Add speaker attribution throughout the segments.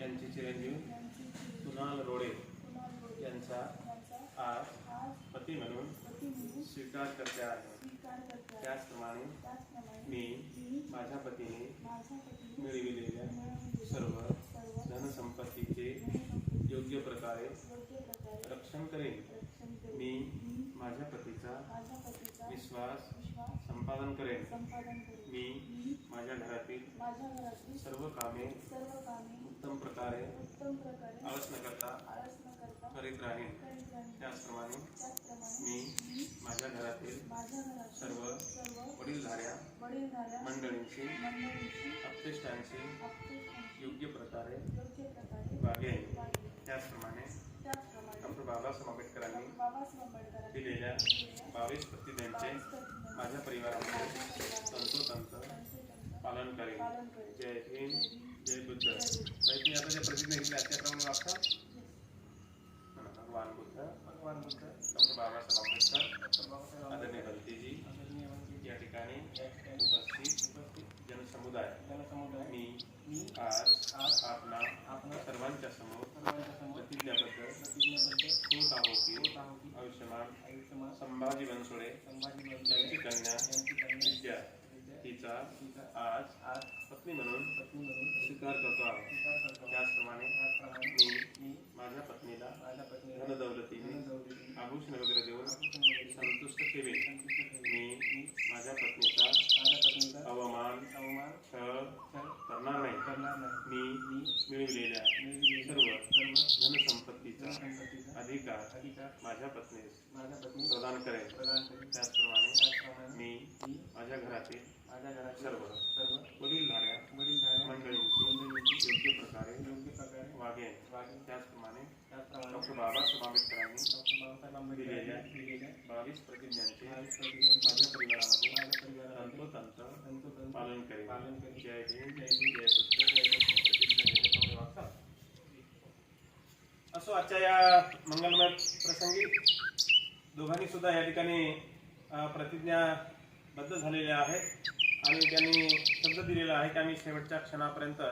Speaker 1: यांचे चिरंजीव
Speaker 2: यांची चिरंजीव
Speaker 1: कुणाल रोडे
Speaker 2: कुणाल गोरे
Speaker 1: यांचा
Speaker 2: यांचा
Speaker 1: आज
Speaker 2: आज
Speaker 1: पती म्हणून
Speaker 2: पती म्हणून
Speaker 1: स्वीकार करते आहे
Speaker 2: स्वीकार करते आहे.
Speaker 1: त्याचप्रमाणे
Speaker 2: त्याचप्रमाणे
Speaker 1: मी
Speaker 2: मी
Speaker 1: माझ्या पतीने
Speaker 2: माझ्या पतीने
Speaker 1: मिळविलेल्या
Speaker 2: मिळवलेल्या
Speaker 1: सर्व
Speaker 2: सर्व
Speaker 1: धनसंपत्तीचे
Speaker 2: धनसंपत्ती
Speaker 1: योग्य प्रकारे
Speaker 2: योग्य प्रकारे
Speaker 1: रक्षण करेन
Speaker 2: रक्षण करेन.
Speaker 1: मी
Speaker 2: मी
Speaker 1: माझ्या पतीचा
Speaker 2: माझ्या पतीचा
Speaker 1: विश्वास
Speaker 2: विश्वास
Speaker 1: संपादन करेन
Speaker 2: संपादन करेन
Speaker 1: मी
Speaker 2: मी
Speaker 1: माझ्या घरातील
Speaker 2: माझ्या घरातील
Speaker 1: सर्व कामे
Speaker 2: सर्व कामे
Speaker 1: उत्तम प्रकारे आळस न करता
Speaker 2: करता
Speaker 1: राहीन. त्याचप्रमाणे मी माझ्या घरातील सर्व वडीलधाऱ्या अपतेष्टांची
Speaker 2: आपली
Speaker 1: योग्य प्रकारे वागेन. त्याचप्रमाणे डॉक्टर बाबासाहेब आंबेडकरांनी दिलेल्या बावीस प्रतिज्ञांचे माझ्या परिवारामध्ये तंतोतंत पालन करेन. जय हिंद जय बुद्ध बाई ज्या प्रतिज्ञा घेतल्या भगवान बुद्ध
Speaker 3: भगवान बुद्ध
Speaker 1: डॉक्टर बाबासाहेब आंबेडकर आदरणीय या ठिकाणी
Speaker 3: या
Speaker 1: उपस्थित जनसमुदाय
Speaker 3: जनसमुदाय
Speaker 1: मी आज
Speaker 3: आज
Speaker 1: आपणा सर्वांच्या समोर
Speaker 3: सर्वांच्या समोर
Speaker 1: प्रतिज्ञाबद्दल
Speaker 3: प्रतिज्ञाबद्दल
Speaker 1: होत आहो की
Speaker 3: होत आहो की
Speaker 1: आयुष्यमान
Speaker 3: आयुष्यमान
Speaker 1: संभाजी बनसोडे
Speaker 3: संभाजी
Speaker 1: यांची कन्या
Speaker 3: यांची कन्या
Speaker 1: विद्या हिचा आज
Speaker 3: आज
Speaker 1: पत्नी म्हणून
Speaker 3: पत्नी म्हणून
Speaker 1: स्वीकार करतो आहोत
Speaker 3: स्वीकार करतो
Speaker 1: त्याचप्रमाणे मी
Speaker 3: मी
Speaker 1: माझ्या पत्नीला
Speaker 3: माझ्या
Speaker 1: धनदौलतीने आभूषण वगैरे देऊन संतुष्ट केले
Speaker 3: संतुष्ट
Speaker 1: मी
Speaker 3: मी
Speaker 1: माझ्या पत्नीचा
Speaker 3: माझ्या पत्नीचा
Speaker 1: अवमान
Speaker 3: अवमान
Speaker 1: छळ करणार नाही.
Speaker 3: करणार नाही
Speaker 1: मी
Speaker 3: मी
Speaker 1: मिळविलेल्या सर्व
Speaker 3: सर्व
Speaker 1: धनसंपत्तीचा अधिकार
Speaker 3: अधिकार
Speaker 1: माझ्या पत्नीस
Speaker 3: माझ्या पत्नी
Speaker 1: प्रदान करेन.
Speaker 3: प्रदान
Speaker 1: त्याचप्रमाणे मी माझ्या घरातील
Speaker 3: माझ्या घरात
Speaker 1: सर्व
Speaker 3: सर्व
Speaker 1: वडीलधाऱ्या
Speaker 3: वडीलधाऱ्या
Speaker 1: मंडळींची
Speaker 3: मंडळींची
Speaker 1: योग्य प्रकारे
Speaker 3: योग्य प्रकारे
Speaker 1: वागेन
Speaker 3: वागेन
Speaker 1: त्याचप्रमाणे
Speaker 3: त्याचप्रमाणे
Speaker 1: डॉक्टर बाबासाहेब आंबेडकरांनी
Speaker 3: डॉक्टर बाबासाहेब आंबेडकर
Speaker 1: दिलेल्या
Speaker 3: दिलेल्या
Speaker 1: बावीस प्रतिज्ञांचे
Speaker 3: बावीस प्रतिज्ञांचे
Speaker 1: माझ्या परिवारामध्ये
Speaker 3: माझ्या परिवारामध्ये
Speaker 1: तंतोतंत
Speaker 3: तंतोतंत
Speaker 1: पालन करेन
Speaker 3: पालन करेन.
Speaker 1: जय हिंद
Speaker 3: जय हिंद. जय.
Speaker 1: प्रतिज्ञा वागता. असो आजच्या या मंगलमय प्रसंगी दोघांनी सुद्धा या ठिकाणी प्रतिज्ञाबद्ध झालेल्या आहेत आणि त्यांनी शब्द दिलेला आहे की आम्ही शेवटच्या क्षणापर्यंत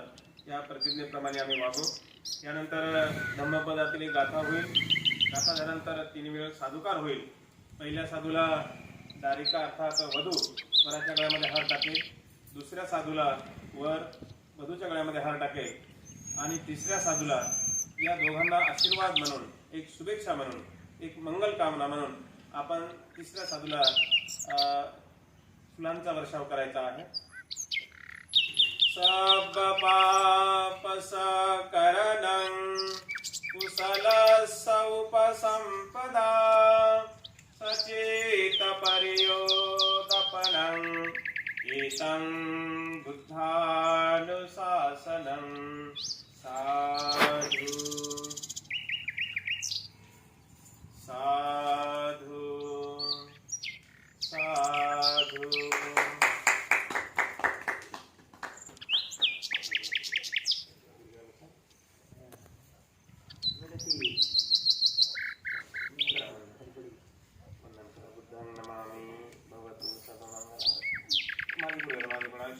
Speaker 1: या प्रतिज्ञेप्रमाणे आम्ही वागू. त्यानंतर धम्मपदातील एक गाथा होईल. गाथा झाल्यानंतर तीन वेळ साधुकार होईल. पहिल्या साधूला दारिका अर्थात वधू वराच्या गळ्यामध्ये हार टाकेल. दुसऱ्या साधूला वर वधूच्या गळ्यामध्ये हार टाकेल. आणि तिसऱ्या साधूला या दोघांना आशीर्वाद म्हणून एक शुभेच्छा म्हणून एक मंगल कामना म्हणून आपण तिसऱ्या साधूला फुलांचा वर्षाव करायचा आहे. सब पाप सकरणं कुशल सौपसंपदा एतं बुद्धानुशासनं साधु। सा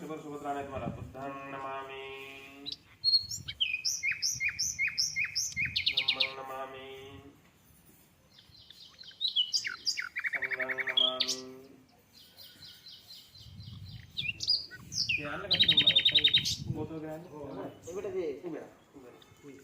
Speaker 1: Sugeng Subutra Netmara Budang Namami Namang Namami Sanggang Namami Siapa yang mau saya foto? Oh, ini berarti kamera. Kamera. Wih.